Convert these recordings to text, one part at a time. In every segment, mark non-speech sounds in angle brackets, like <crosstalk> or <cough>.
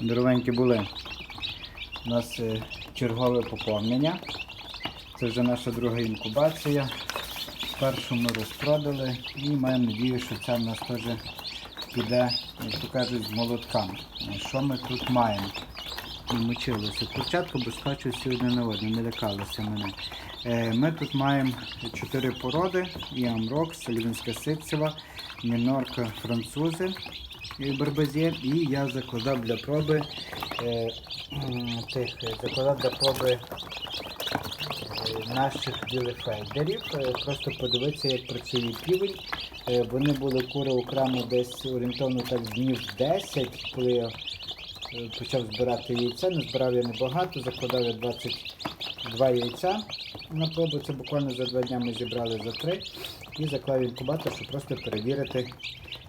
Здоровенькі були. У нас е, чергове поповнення. Це вже наша друга інкубація. Першу ми розпродали і маємо надію, що це в нас теж піде, як то кажуть, з молотками. Е, Що ми тут маємо? Мочилося. Курчатку всі одне на одне, не лякалося мене. Е, Ми тут маємо чотири породи: і Лівінська ситцева, Мінорка французи і І я закладав для проби е, тих, е, закладав для проби е, наших. Е, Просто подивитися, як працює півень. Вони були кури окремо десь орієнтовно так днів 10, коли я почав збирати яйця. Не збирав я небагато, закладав я 22 яйця на пробу. Це буквально за два дні ми зібрали за три. І заклав інкубатор, щоб просто перевірити,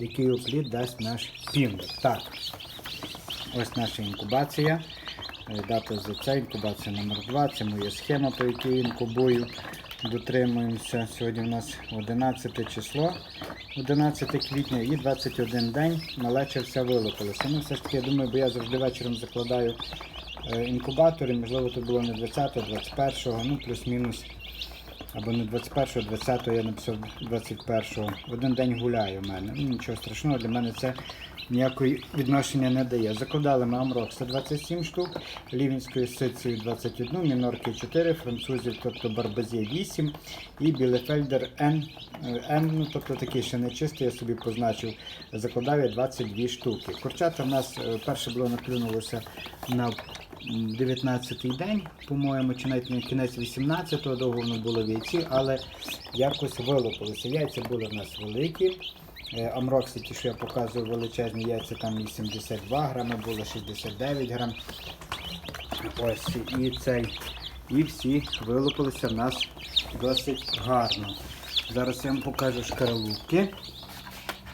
який оплід дасть наш півник. Так, ось наша інкубація. Е, Дата за це, інкубація номер 2 Це моя схема, по якій інкубую. Дотримуємося. Сьогодні у нас 11 число, 11 квітня і 21 день малеча все вилупилося. Ну, все ж таки, я думаю, бо я завжди вечором закладаю е, інкубатори, можливо, це було не 20-го, 21-го, ну плюс-мінус. Або не 21-го, 20-го, я написав 21-го. В один день гуляє в мене. Ну, нічого страшного, для мене це ніякої відношення не дає. Закладали ми Амрокса 27 штук, Лівінською сицею 21, Мінорки 4, французів, тобто Барбазє 8 і Білефельдер Н, е, ну тобто такий ще не чистий, я собі позначив, закладав я 22 штуки. Курчата в нас е, перше було наклюнулося на 19-й день, по-моєму, чи навіть на кінець 18-го, довго воно було в яйці, але якось вилупилося. Яйця були в нас великі. Е, Амрокси, ті, що я показую, величезні яйця, там і 72 грами було, 69 грам. Ось і цей. І всі вилупилися в нас досить гарно. Зараз я вам покажу шкаралупки.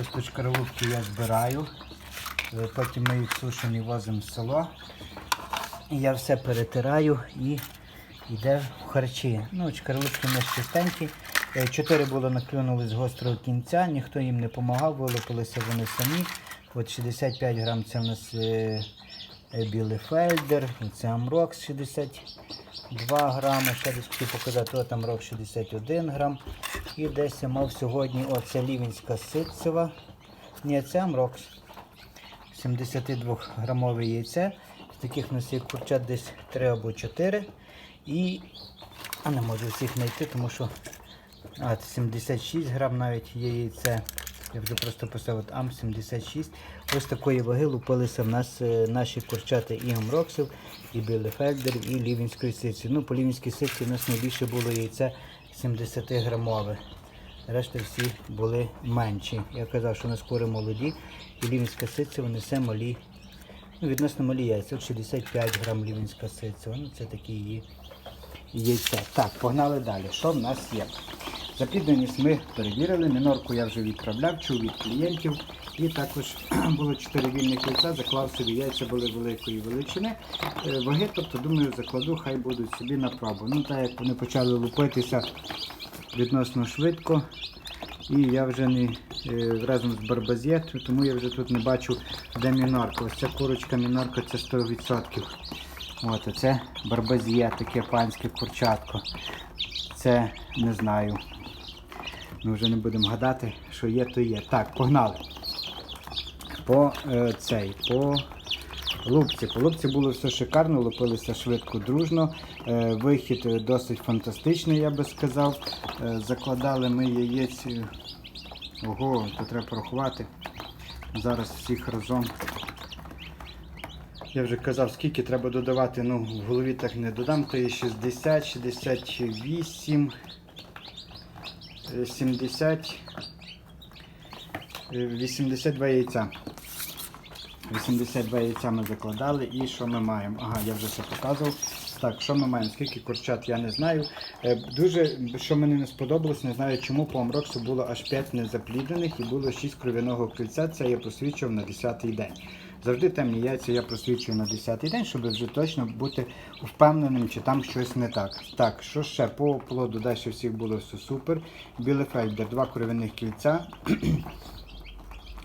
Ось тут шкаралупки я збираю. Е, Потім ми їх сушені возимо в село. Я все перетираю і йде в харчі. Ну, у нас чистенькі. Е, Чотири було наклюнули з гострого кінця, ніхто їм не допомагав, вилупилися вони самі. От 65 грам це у нас е, е, білий фельдер, це Амрокс 62 грами. Ще десь хотів показати, от Амрокс 61 грам. І десь я мав сьогодні оце лівінська ситцева. Ні, це Амрокс. 72 грамове яйце. Таких у нас є курчат десь 3 або 4. І а не можу всіх знайти, тому що а, 76 грам навіть є яйце. Я вже просто писав от ам 76. Ось такої ваги лупилися в нас е, наші курчати і амроксів, і білефельдер, і лівінської сиці. Ну, по лівінській сиці у нас найбільше було яйце 70 грамове. Решта всі були менші. Я казав, що у нас кури молоді, і лівінська сиця несе малі. Ну, відносно малі яйця. От 65 грам лівінська сиця. Ну, це такі її яйця. Так, погнали далі. Що в нас є? Заплідненість ми перевірили. Мінорку я вже відправляв, чув від клієнтів. І також <clears throat> було 4 вільних яйця, заклав собі яйця були великої величини. Е, Ваги, тобто, думаю, закладу, хай будуть собі на пробу. Ну, так як вони почали лупитися відносно швидко. І я вже не е, разом з Барбазє, тому я вже тут не бачу, де мінорка. Ось ця курочка мінорка це 100%. От, а це Барбазє, таке панське курчатко. Це не знаю. Ми вже не будемо гадати, що є, то є. Так, погнали. По е, цей, по лупці. По лупці було все шикарно, лупилися швидко, дружно. Е, вихід досить фантастичний, я би сказав. Е, закладали ми яєць. Ого, то треба порахувати. Зараз всіх разом. Я вже казав, скільки треба додавати, ну в голові так не додам, то є 60, 68, е, 70, е, 82 яйця. 82 яйця ми закладали і що ми маємо? Ага, я вже все показував. Так, що ми маємо? Скільки курчат, я не знаю. Е, Дуже, що мені не сподобалось, не знаю чому, по Амроксу було аж 5 незапліднених і було 6 кров'яного кільця, це я просвічував на 10-й день. Завжди темні яйця я просвічую на 10-й день, щоб вже точно бути впевненим, чи там щось не так. Так, що ще? По плоду далі всіх було все супер. Білефельдер, два кров'яних кільця.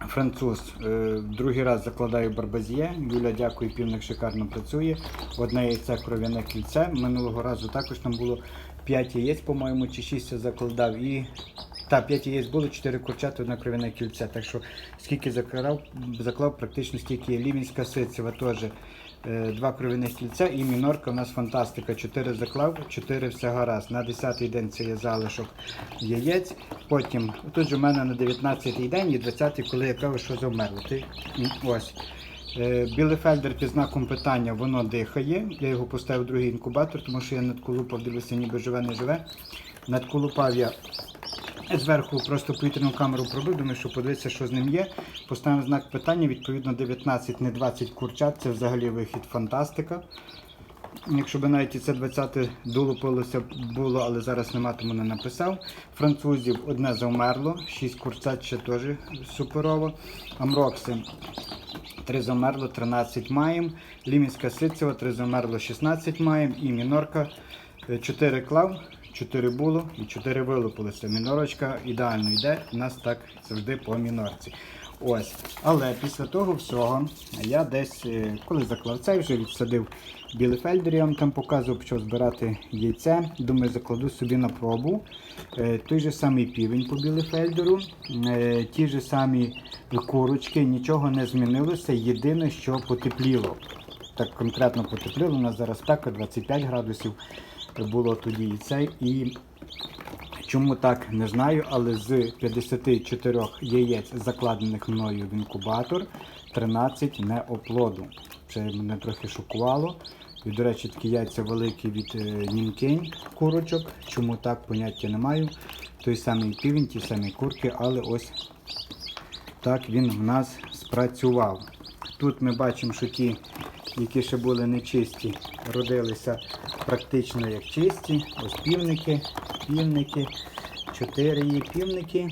Француз. Е, Другий раз закладаю барбазіє. Юля, дякую, півник шикарно працює. Одне яйце кров'яне кільце. Минулого разу також там було 5 яєць, по-моєму, чи 6 я закладав. І та 5 яєць було, 4 курчати, одне кров'яне кільце. Так що скільки заклав, заклав практично стільки є. Лівінська сицева теж. е, Два кров'яних кільця і мінорка у нас фантастика. 4 заклав, 4 все гаразд. На 10-й день це є залишок яєць. Потім тут же в мене на 19-й день і 20-й, коли я кажу, що завмерло. Ти ось. Е, Білефельдер під знаком питання, воно дихає. Я його поставив в другий інкубатор, тому що я надколупав, дивлюся, ніби живе, не живе. Надколупав я зверху просто повітряну камеру пробив, думаю, що подивитися, що з ним є. Поставив знак питання, відповідно 19, не 20 курчат. Це взагалі вихід фантастика. Якщо б навіть і це 20 долупилося було, але зараз нема, тому не написав. Французів одне завмерло, 6 курцят ще теж суперово. Амрокси 3 замерло, 13 маємо. Лімінська ситцева 3 замерло, 16 маємо. І мінорка 4 клав, 4 було і 4 вилупилося. Мінорочка ідеально йде, у нас так завжди по мінорці. Ось. Але після того всього я десь, е, коли заклав цей, вже відсадив білефельдер, я вам там показував, почав збирати яйце. Думаю, закладу собі на пробу. Е, Той же самий півень по білефельдеру, е, ті ж самі курочки, нічого не змінилося. Єдине, що потепліло. Так конкретно потепліло. У нас зараз спека 25 градусів було тоді і цей. І Чому так не знаю, але з 54 яєць, закладених мною в інкубатор, 13 не оплоду. Це мене трохи шокувало. І, до речі, такі яйця великі від е, нінкень курочок. Чому так, поняття не маю. Той самий півень, ті самі курки, але ось так він в нас спрацював. Тут ми бачимо, що ті, які ще були нечисті, родилися практично як чисті. Ось півники, півники, чотири є півники,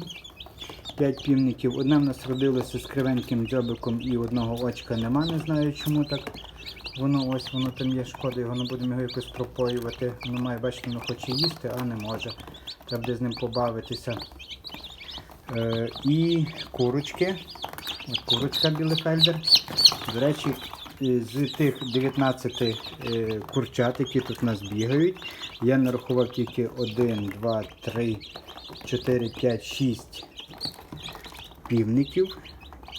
п'ять півників. Одне в нас родилося з кривеньким дзьобиком і одного очка нема, не знаю чому так. Воно ось воно там є шкода, його не будемо його якось пропоювати. Воно має, бачите, воно хоче їсти, а не може. Треба буде з ним побавитися. Е, і курочки. От курочка білефельдер. До речі, з тих 19 е, курчат, які тут у нас бігають, я нарахував тільки 1, 2, 3, 4, 5, 6 півників,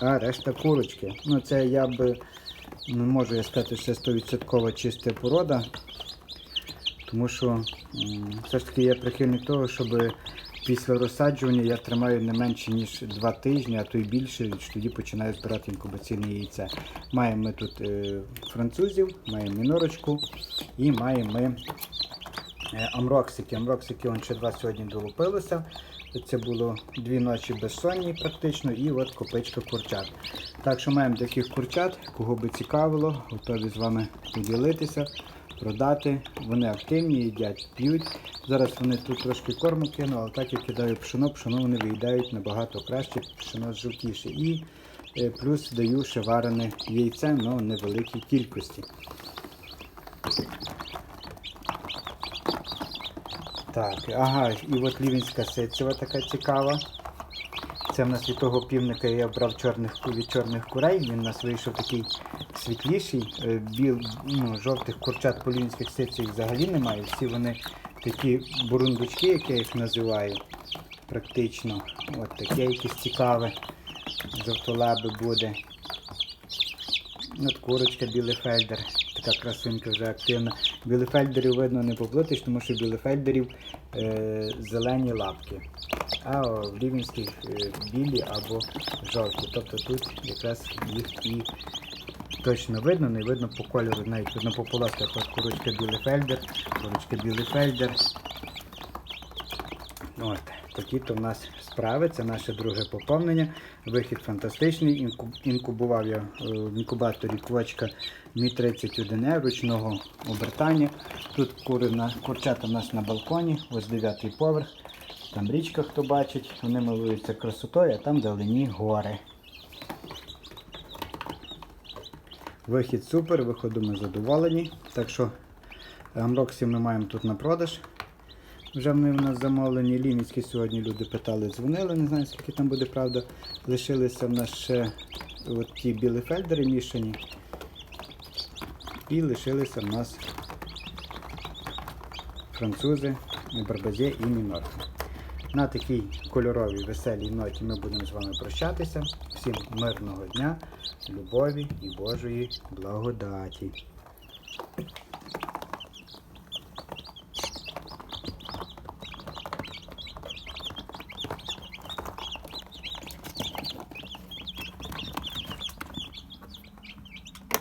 а решта курочки. Ну, це я би не можу я сказати, що це 100% чиста порода. Тому що все ж таки я прихильник того, щоб після розсаджування я тримаю не менше ніж 2 тижні, а то й більше, і тоді починаю збирати інкубаційне яйце. Маємо ми тут е, французів, маємо мінорочку і маємо ми е, амроксики. Амроксики он ще два сьогодні долупилися. Це було дві ночі безсонні практично, і от копичка курчат. Так що маємо таких курчат, кого би цікавило, готові з вами поділитися, продати. Вони активні, їдять, п'ють. Зараз вони тут трошки корму кину, але так я кидаю пшено, пшено вони виїдають набагато краще, пшено жовтіше. І е, плюс даю ще варене яйце, але в невеликій кількості. Так, ага, і от лівінська ситцева така цікава. Це в нас від того півника я брав чорних, від чорних курей. Він у нас вийшов такий світліший. Е, Біл, ну, жовтих курчат по лівінських ситцях взагалі немає. Всі вони такі бурундучки, як я їх називаю. Практично. От таке якесь цікаве. Жовтолаби буде. От курочка білефельдер. Така красунька вже активна. Білефельдерів видно не поплутиш, тому що білефельдерів е, зелені лапки. А в рівенських е, білі або жовті. Тобто тут якраз їх і точно видно, не видно по кольору, навіть видно по полосках. От курочка білефельдер, курочка білефельдер. От, такі то в нас справи. Це наше друге поповнення. Вихід фантастичний. Інкубував я в інкубаторі квочка Мі 31 е ручного обертання. Тут кури на, курчата у нас на балконі, ось дев'ятий поверх. Там річка, хто бачить, вони милуються красотою, а там вдалині гори. Вихід супер, виходу ми задоволені. Так що амроксів ми маємо тут на продаж. Вже вони в нас замовлені. Ліміцькі сьогодні люди питали, дзвонили, не знаю скільки там буде правда. Лишилися в нас ще от ті білефельдери мішані. І лишилися в нас французи, барбазе і мінор. На такій кольоровій веселій ноті ми будемо з вами прощатися. Всім мирного дня, любові і Божої благодаті.